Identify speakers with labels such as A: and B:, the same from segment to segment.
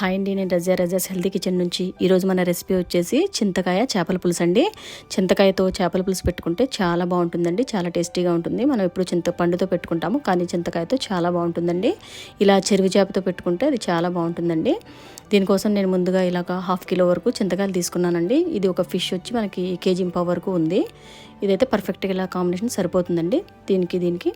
A: Hi అండి నేను రజా రజాస్ healthy kitchen నుంచి ఈరోజు మన రెసిపీ వచ్చేసి చింతకాయ చేపల పులుసు అండి. చింతకాయతో చేపల పులుసు పెట్టుకుంటే చాలా బాగుంటుందండి చాలా టేస్టీగా ఉంటుంది. మనం ఎప్పుడు చింతపండుతో పెట్టుకుంటాము కానీ చింతకాయతో చాలా బాగుంటుందండి. ఇలా చెరువు చేపతో పెట్టుకుంటే అది చాలా బాగుంటుందండి. దీనికోసం నేను ముందుగా ఇలాగ హాఫ్ కిలో వరకు చింతకాయలు తీసుకున్నానండి. ఇది ఒక ఫిష్ వచ్చి మనకి కేజీ ఇంపా వరకు ఉంది. ఇదైతే పర్ఫెక్ట్గా ఇలా కాంబినేషన్ సరిపోతుందండి. దీనికి దీనికి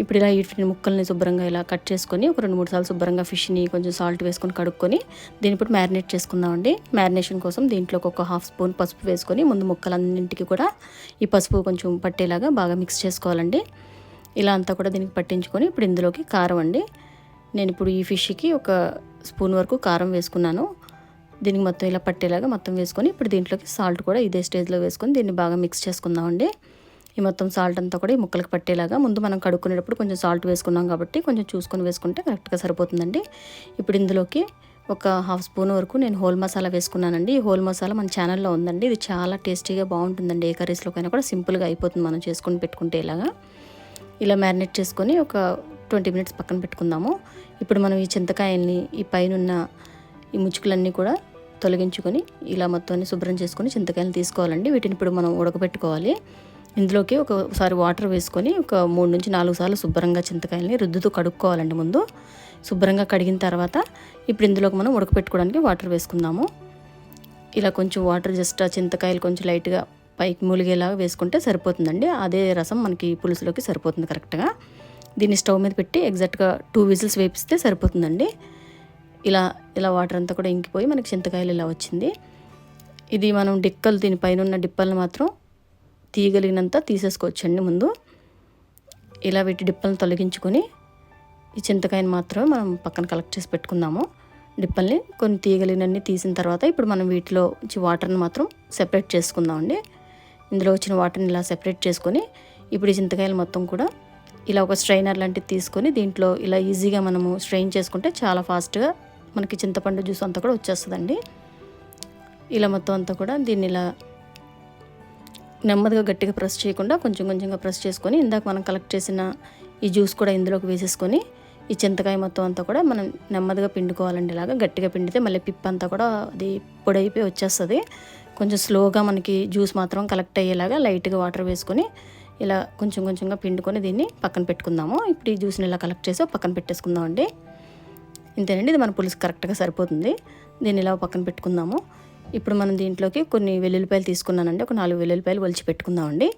A: ఇప్పుడు ఇలా వీటిని ముక్కల్ని శుభ్రంగా ఇలా కట్ చేసుకొని ఒక రెండు మూడు సార్లు శుభ్రంగా ఫిష్ని కొంచెం సాల్ట్ వేసుకొని కడుక్కొని దీన్ని ఇప్పుడు మ్యారినేట్ చేసుకుందామండి. మ్యారినేషన్ కోసం దీంట్లో ఒక హాఫ్ స్పూన్ పసుపు వేసుకొని ముందు ముక్కలన్నింటికి కూడా ఈ పసుపు కొంచెం పట్టేలాగా బాగా మిక్స్ చేసుకోవాలండి. ఇలా అంతా కూడా దీనికి పట్టించుకొని ఇప్పుడు ఇందులోకి కారం అండి. నేను ఇప్పుడు ఈ ఫిష్కి ఒక స్పూన్ వరకు కారం వేసుకున్నాను. దీనికి మొత్తం ఇలా పట్టేలాగా మొత్తం వేసుకొని ఇప్పుడు దీంట్లోకి సాల్ట్ కూడా ఇదే స్టేజ్లో వేసుకొని దీన్ని బాగా మిక్స్ చేసుకుందామండి. ఈ మొత్తం సాల్ట్ అంతా కూడా ఈ ముక్కలకు పట్టేలాగా ముందు మనం కడుక్కునేటప్పుడు కొంచెం సాల్ట్ వేసుకున్నాం కాబట్టి కొంచెం చూసుకొని వేసుకుంటే కరెక్ట్గా సరిపోతుందండి. ఇప్పుడు ఇందులోకి ఒక హాఫ్ స్పూన్ వరకు నేను హోల్ మసాలా వేసుకున్నానండి. ఈ హోల్ మసాలా మన ఛానల్లో ఉందండి. ఇది చాలా టేస్టీగా బాగుంటుందండి. ఏ కర్రీస్లోకైనా కూడా సింపుల్గా అయిపోతుంది మనం చేసుకొని పెట్టుకుంటే ఇలాగా. ఇలా మ్యారినేట్ చేసుకొని ఒక ట్వంటీ మినిట్స్ పక్కన పెట్టుకుందాము. ఇప్పుడు మనం ఈ చింతకాయల్ని ఈ పైన ఈ ముచ్చుకులన్నీ కూడా తొలగించుకొని ఇలా మొత్తాన్ని శుభ్రం చేసుకొని చింతకాయలు తీసుకోవాలండి. వీటిని ఇప్పుడు మనం ఉడకబెట్టుకోవాలి. ఇందులోకి ఒకసారి వాటర్ వేసుకొని ఒక మూడు నుంచి నాలుగు సార్లు శుభ్రంగా చింతకాయల్ని రుద్దుతూ కడుక్కోవాలండి ముందు. శుభ్రంగా కడిగిన తర్వాత ఇప్పుడు ఇందులోకి మనం ఉడకపెట్టుకోవడానికి వాటర్ వేసుకుందాము. ఇలా కొంచెం వాటర్ జస్ట్ ఆ చింతకాయలు కొంచెం లైట్గా పైకి మూలిగేలాగా వేసుకుంటే సరిపోతుందండి. అదే రసం మనకి పులుసులోకి సరిపోతుంది కరెక్ట్గా. దీన్ని స్టవ్ మీద పెట్టి ఎగ్జాక్ట్గా టూ విజిల్స్ వేపిస్తే సరిపోతుందండి. ఇలా ఇలా వాటర్ అంతా కూడా ఇంకిపోయి మనకి చింతకాయలు ఇలా వచ్చింది. ఇది మనం డిక్కలు దీనిపైన ఉన్న డిప్పలను మాత్రం తీయగలిగినంత తీసేసుకోవచ్చండి ముందు. ఇలా వీటి డిప్పలను తొలగించుకొని ఈ చింతకాయని మాత్రమే మనం పక్కన కలెక్ట్ చేసి పెట్టుకుందాము. డిప్పల్ని కొన్ని తీయగలిగినన్ని తీసిన తర్వాత ఇప్పుడు మనం వీటిలో వచ్చి వాటర్ని మాత్రం సెపరేట్ చేసుకుందామండి. ఇందులో వచ్చిన వాటర్ని ఇలా సెపరేట్ చేసుకొని ఇప్పుడు ఈ చింతకాయలు మొత్తం కూడా ఇలా ఒక స్ట్రైనర్ లాంటిది తీసుకొని దీంట్లో ఇలా ఈజీగా మనము స్ట్రెయిన్ చేసుకుంటే చాలా ఫాస్ట్గా మనకి చింతపండు జ్యూస్ అంతా కూడా వచ్చేస్తుందండి. ఇలా మొత్తం అంతా కూడా దీన్ని ఇలా నెమ్మదిగా గట్టిగా ప్రెస్ చేయకుండా కొంచెం కొంచెంగా ప్రెస్ చేసుకొని ఇందాక మనం కలెక్ట్ చేసిన ఈ జ్యూస్ కూడా ఇందులోకి వేసేసుకొని ఈ చింతకాయ మొత్తం అంతా కూడా మనం నెమ్మదిగా పిండుకోవాలండి ఇలాగా. గట్టిగా పిండితే మళ్ళీ పిప్ అంతా కూడా అది పొడైపోయి వచ్చేస్తుంది. కొంచెం స్లోగా మనకి జ్యూస్ మాత్రం కలెక్ట్ అయ్యేలాగా లైట్గా వాటర్ వేసుకొని ఇలా కొంచెం కొంచెంగా పిండుకొని దీన్ని పక్కన పెట్టుకుందాము. ఇప్పుడు ఈ జ్యూస్ని ఇలా కలెక్ట్ చేసి పక్కన పెట్టేసుకుందామండి. ఇంతేనండి ఇది మన పులుసు కరెక్ట్గా సరిపోతుంది. దీన్ని ఇలా పక్కన పెట్టుకుందాము. ఇప్పుడు మనం దీంట్లోకి కొన్ని వెల్లుల్లిపాయలు తీసుకున్నానండి. ఒక నాలుగు వెల్లుల్లిపాయలు ఒలిచి పెట్టుకుందామండి.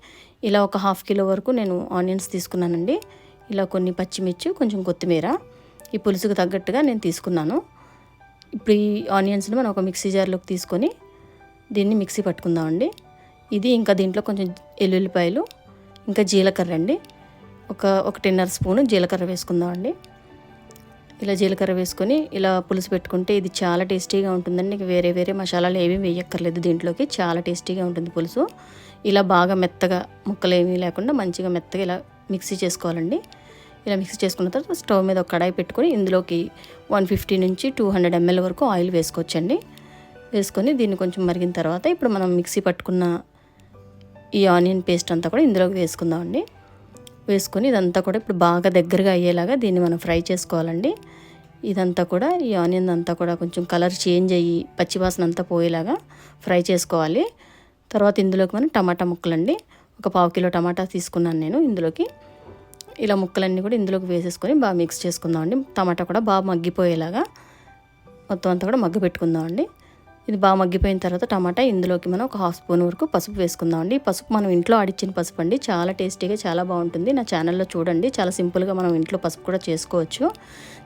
A: ఇలా ఒక హాఫ్ కిలో వరకు నేను ఆనియన్స్ తీసుకున్నానండి. ఇలా కొన్ని పచ్చిమిర్చి కొంచెం కొత్తిమీర ఈ పులుసుకు తగ్గట్టుగా నేను తీసుకున్నాను. ఇప్పుడు ఈ ఆనియన్స్ని మనం ఒక మిక్సీ జార్లోకి తీసుకొని దీన్ని మిక్సీ పట్టుకుందామండి. ఇది ఇంకా దీంట్లో కొంచెం ఎల్లుల్లిపాయలు ఇంకా జీలకర్ర అండి. ఒక ఒకటిన్నర స్పూను జీలకర్ర వేసుకుందామండి. ఇలా జీలకర్ర వేసుకొని ఇలా పులుసు పెట్టుకుంటే ఇది చాలా టేస్టీగా ఉంటుందండి. వేరే వేరే మసాలాలు ఏమీ వేయక్కర్లేదు దీంట్లోకి. చాలా టేస్టీగా ఉంటుంది పులుసు. ఇలా బాగా మెత్తగా ముక్కలు ఏమీ లేకుండా మంచిగా మెత్తగా ఇలా మిక్సీ చేసుకోవాలండి. ఇలా మిక్సీ చేసుకున్న తర్వాత స్టవ్ మీద ఒక కడాయి పెట్టుకొని ఇందులోకి వన్ ఫిఫ్టీ నుంచి టూ హండ్రెడ్ ఎంఎల్ వరకు ఆయిల్ వేసుకోవచ్చండి. వేసుకొని దీన్ని కొంచెం మరిగిన తర్వాత ఇప్పుడు మనం మిక్సీ పట్టుకున్న ఈ ఆనియన్ పేస్ట్ అంతా కూడా ఇందులోకి వేసుకుందామండి. వేసుకొని ఇదంతా కూడా ఇప్పుడు బాగా దగ్గరగా అయ్యేలాగా దీన్ని మనం ఫ్రై చేసుకోవాలండి. ఇదంతా కూడా ఈ ఆనియన్ అంతా కూడా కొంచెం కలర్ చేంజ్ అయ్యి పచ్చివాసన అంతా పోయేలాగా ఫ్రై చేసుకోవాలి. తర్వాత ఇందులోకి మనం టమాటా ముక్కలండి. ఒక పావు కిలో టమాటా తీసుకున్నాను నేను ఇందులోకి. ఇలా ముక్కలన్నీ కూడా ఇందులోకి వేసేసుకొని బాగా మిక్స్ చేసుకుందామండి. టమాటా కూడా బాగా మగ్గిపోయేలాగా మొత్తం అంతా కూడా మగ్గ పెట్టుకుందామండి ఇది బాగా మగ్గిపోయిన తర్వాత టమాటా ఇందులోకి మనం ఒక హాఫ్ స్పూన్ వరకు పసుపు వేసుకుందామండి. పసుపు మనం ఇంట్లో ఆడిచ్చిన పసుపు అండి. చాలా టేస్టీగా చాలా బాగుంటుంది. నా ఛానల్లో చూడండి. చాలా సింపుల్గా మనం ఇంట్లో పసుపు కూడా చేసుకోవచ్చు.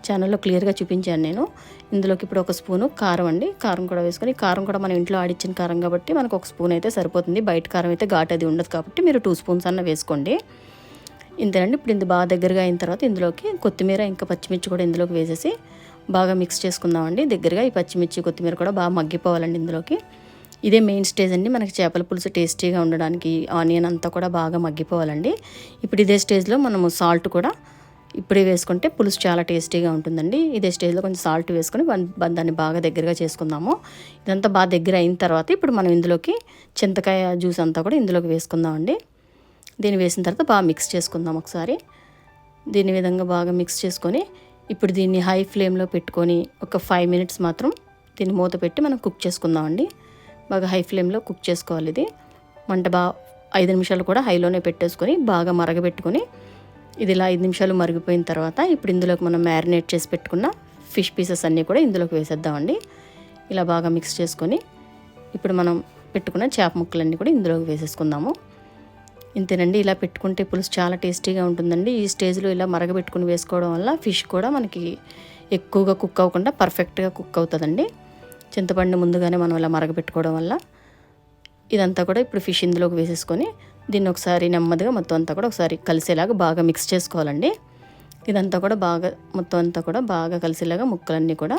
A: ఛానల్లో క్లియర్గా చూపించాను నేను. ఇందులోకి ఇప్పుడు ఒక స్పూను కారం అండి. కారం కూడా వేసుకొని కారం కూడా మనం ఇంట్లో ఆడిచ్చిన కారం కాబట్టి మనకు ఒక స్పూన్ అయితే సరిపోతుంది. బయట కారం అయితే ఘాట్ అది ఉండదు కాబట్టి మీరు టూ స్పూన్స్ అన్న వేసుకోండి. ఇంతేనండి. ఇప్పుడు ఇది బాగా దగ్గరగా అయిన తర్వాత ఇందులోకి కొత్తిమీర ఇంకా పచ్చిమిర్చి కూడా ఇందులోకి వేసేసి బాగా మిక్స్ చేసుకుందామండి. దగ్గరగా ఈ పచ్చిమిర్చి కొత్తిమీర కూడా బాగా మగ్గిపోవాలండి ఇందులోకి. ఇదే మెయిన్ స్టేజ్ అండి. మనకి చేపల పులుసు టేస్టీగా ఉండడానికి ఆనియన్ అంతా కూడా బాగా మగ్గిపోవాలండి. ఇప్పుడు ఇదే స్టేజ్లో మనము సాల్ట్ కూడా ఇప్పుడే వేసుకుంటే పులుసు చాలా టేస్టీగా ఉంటుందండి. ఇదే స్టేజ్లో కొంచెం సాల్ట్ వేసుకొని దాన్ని బాగా దగ్గరగా చేసుకుందాము. ఇదంతా బాగా దగ్గర అయిన తర్వాత ఇప్పుడు మనం ఇందులోకి చింతకాయ జ్యూస్ అంతా కూడా ఇందులోకి వేసుకుందామండి. దీన్ని వేసిన తర్వాత బాగా మిక్స్ చేసుకుందాం ఒకసారి. దీని విధంగా బాగా మిక్స్ చేసుకొని ఇప్పుడు దీన్ని హై ఫ్లేమ్లో పెట్టుకొని ఒక ఫైవ్ మినిట్స్ మాత్రం దీన్ని మూత పెట్టి మనం కుక్ చేసుకుందామండి. బాగా హై ఫ్లేమ్లో కుక్ చేసుకోవాలి ఇది. మంట బాగా ఐదు నిమిషాలు కూడా హైలోనే పెట్టేసుకొని బాగా మరగబెట్టుకొని ఇది ఇలా ఐదు నిమిషాలు మరిగిపోయిన తర్వాత ఇప్పుడు ఇందులోకి మనం మ్యారినేట్ చేసి పెట్టుకున్న ఫిష్ పీసెస్ అన్నీ కూడా ఇందులోకి వేసేద్దామండి. ఇలా బాగా మిక్స్ చేసుకొని ఇప్పుడు మనం పెట్టుకున్న చేప ముక్కలన్నీ కూడా ఇందులోకి వేసేసుకుందాము. ఇంతేనండి ఇలా పెట్టుకుంటే పులుసు చాలా టేస్టీగా ఉంటుందండి. ఈ స్టేజ్లో ఇలా మరగబెట్టుకుని వేసుకోవడం వల్ల ఫిష్ కూడా మనకి ఎక్కువగా కుక్ అవ్వకుండా పర్ఫెక్ట్గా కుక్ అవుతుందండి. చింతపండు ముందుగానే మనం ఇలా మరగబెట్టుకోవడం వల్ల ఇదంతా కూడా ఇప్పుడు ఫిష్ ఇందులోకి వేసేసుకొని దీన్ని ఒకసారి నెమ్మదిగా మొత్తం అంతా కూడా ఒకసారి కలిసేలాగా బాగా మిక్స్ చేసుకోవాలండి. ఇదంతా కూడా బాగా మొత్తం అంతా కూడా బాగా కలిసేలాగా ముక్కలన్నీ కూడా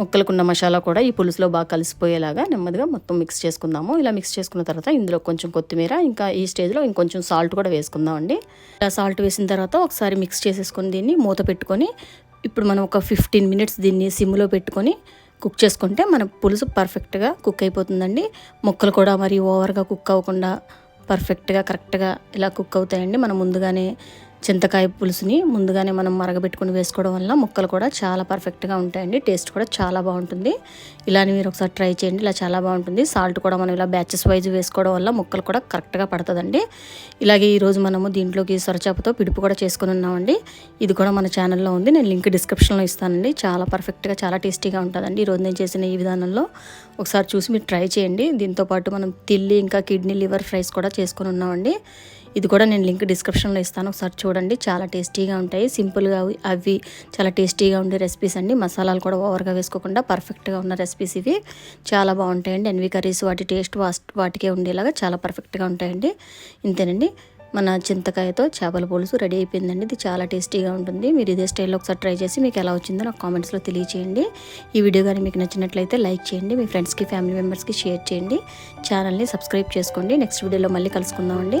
A: ముక్కలకున్న మసాలా కూడా ఈ పులుసులో బాగా కలిసిపోయేలాగా నెమ్మదిగా మొత్తం మిక్స్ చేసుకుందాము. ఇలా మిక్స్ చేసుకున్న తర్వాత ఇందులో కొంచెం కొత్తిమీర ఇంకా ఈ స్టేజ్లో ఇంకొంచెం సాల్ట్ కూడా వేసుకుందామండి. ఇలా సాల్ట్ వేసిన తర్వాత ఒకసారి మిక్స్ చేసేసుకొని దీన్ని మూత పెట్టుకొని ఇప్పుడు మనం ఒక ఫిఫ్టీన్ మినిట్స్ దీన్ని సిమ్లో పెట్టుకొని కుక్ చేసుకుంటే మన పులుసు పర్ఫెక్ట్గా కుక్ అయిపోతుందండి. ముక్కలు కూడా మరి ఓవర్గా కుక్ అవ్వకుండా పర్ఫెక్ట్గా కరెక్ట్గా ఇలా కుక్ అవుతాయండి. మనం ముందుగానే చింతకాయ పులుసుని ముందుగానే మనం మరగబెట్టుకుని వేసుకోవడం వల్ల ముక్కలు కూడా చాలా పర్ఫెక్ట్గా ఉంటాయండి. టేస్ట్ కూడా చాలా బాగుంటుంది. ఇలానే మీరు ఒకసారి ట్రై చేయండి. ఇలా చాలా బాగుంటుంది. సాల్ట్ కూడా మనం ఇలా బ్యాచెస్ వైజ్ వేసుకోవడం వల్ల ముక్కలు కూడా కరెక్ట్గా పడుతుందండి. ఇలాగే ఈరోజు మనము దీంట్లోకి సొరచాపతో పిడుపు కూడా చేసుకుని ఉన్నామండి. ఇది కూడా మన ఛానల్లో ఉంది. నేను లింక్ డిస్క్రిప్షన్లో ఇస్తానండి. చాలా పర్ఫెక్ట్గా చాలా టేస్టీగా ఉంటుందండి. ఈరోజు నేను చేసిన ఈ విధానంలో ఒకసారి చూసి మీరు ట్రై చేయండి. దీంతోపాటు మనం తిల్లి ఇంకా కిడ్నీ లివర్ ఫ్రైస్ కూడా చేసుకుని ఉన్నామండి. ఇది కూడా నేను లింక్ డిస్క్రిప్షన్లో ఇస్తాను. ఒకసారి చూడండి. చాలా టేస్టీగా ఉంటాయి. సింపుల్గా అవి చాలా టేస్టీగా ఉండే రెసిపీస్ అండి. మసాలాలు కూడా ఓవర్గా వేసుకోకుండా పర్ఫెక్ట్గా ఉన్న రెసిపీస్ ఇవి. చాలా బాగుంటాయండి. ఎన్వి కర్రీస్ వాటి టేస్ట్ వాటికే ఉండేలాగా చాలా పర్ఫెక్ట్గా ఉంటాయండి. ఇంతేనండి. మన చింతకాయతో చేపల పులుసు రెడీ అయిపోయిందండి. ఇది చాలా టేస్టీగా ఉంటుంది. మీరు ఇదే స్టైల్లో ఒకసారి ట్రై చేసి మీకు ఎలా వచ్చిందో నాకు కామెంట్స్లో తెలియచేయండి. ఈ వీడియో కానీ మీకు నచ్చినట్లయితే లైక్ చేయండి. మీ ఫ్రెండ్స్కి ఫ్యామిలీ మెంబర్స్కి షేర్ చేయండి. ఛానల్ని సబ్స్క్రైబ్ చేసుకోండి. నెక్స్ట్ వీడియోలో మళ్ళీ కలుసుకుందామండి.